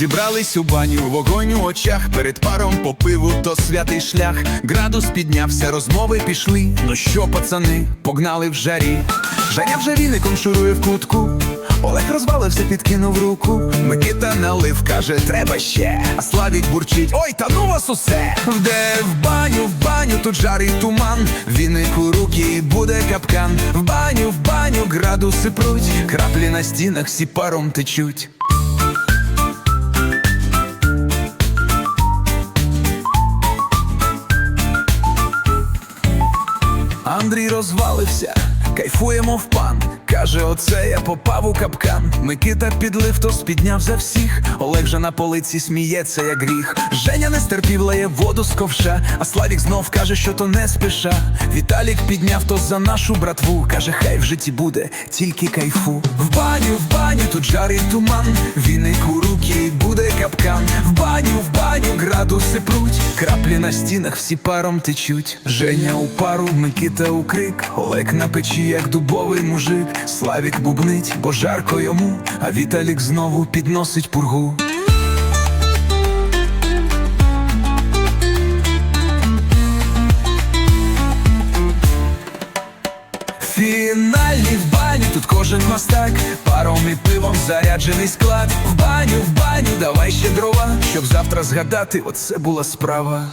Зібрались у баню, вогонь у очах, перед паром по пиву, то святий шлях. Градус піднявся, розмови пішли. Ну що, пацани, погнали в жарі. Женя вже віником шурує в кутку. Олег розвалився, підкинув руку. Микита налив, каже, треба ще. А Славік бурчить, ой, та ну вас усе. Вде в баню, в баню, тут жарить туман. Віник у руки, буде капкан. В баню, в баню, градуси пруть. Краплі на стінах всі паром течуть. Андрій розвалився, кайфуємо в пан. Каже, оце я попав у капкан. Микита підлив, то спідняв за всіх. Олег же на полиці сміється, як гріх. Женя не стерпів, лає воду з ковша, а Славік знов каже, що то не спіша. Віталік підняв то за нашу братву. Каже, хай в житті буде, тільки кайфу. В баню, в баню, тут жарить туман. Віник у градуси пруть. Краплі на стінах всі паром течуть. Женя у пару, Микита у крик. Олег на печі, як дубовий мужик. Славік бубнить, бо жарко йому, а Віталік знову підносить пургу. Фінальні в баню, тут кожен мастак. Паром і пивом заряджений склад. В баню, в баню, давай ще дрова. Щоб завтра згадати, оце була справа